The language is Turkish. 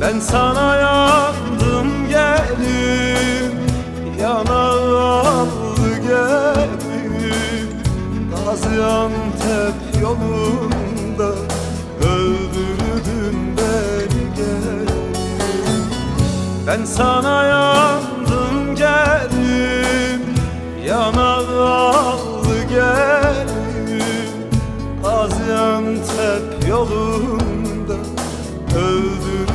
Ben sana yandım geldim Yanalı geldim. Gaziantep yolunda Öldürdün beni geldim. Ben sana yandım geldim Yanalı geldim. Gaziantep yolunda Öldürdün